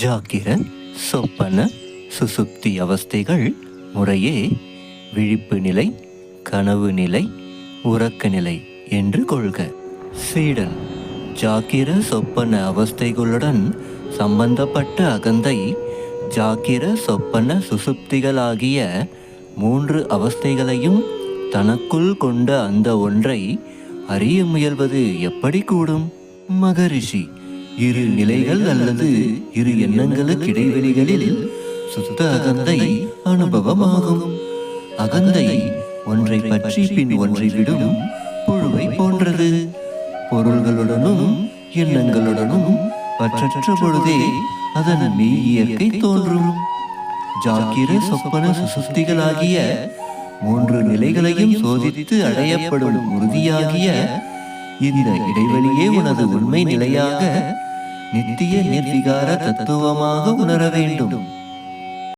ஜாக்கிர சொப்பன சுசுப்தி அவஸ்தைகள் முறையே விழிப்பு நிலை கனவு நிலை உறக்க நிலை என்று கொள்க. சீடன் ஜாக்கிர சொப்பன அவஸ்தைகளுடன் சம்பந்தப்பட்ட அகந்தை ஜாக்கிர சொப்பன சுசுப்திகளாகிய மூன்று அவஸ்தைகளையும் தனக்குள் கொண்ட அந்த ஒன்றை அறிய முயல்வது எப்படி கூடும்? மகரிஷி இரு நிலைகள் அல்லது இரு எண்ணங்களுக்கு இடைவெளிகளில் சுத்த அகந்தை அனுபவமாகும். அகந்தை ஒன்றை பற்றி பின் ஒன்றை விடும் புழுவை போன்றது. பொருள்களுடனும் எண்ணங்களுடனும் பற்றற்ற பொழுதே அதன் மெய் இயற்கை தோன்றும். ஜாக்கிர சொப்பன சுசுப்திகளாகிய மூன்று நிலைகளையும் சோதித்து அடையப்படும் உறுதியாகிய இந்த இடைவெளியே உனது உண்மை நிலையாக நித்திய நிர்விகார தத்துவமாக உணர வேண்டும்.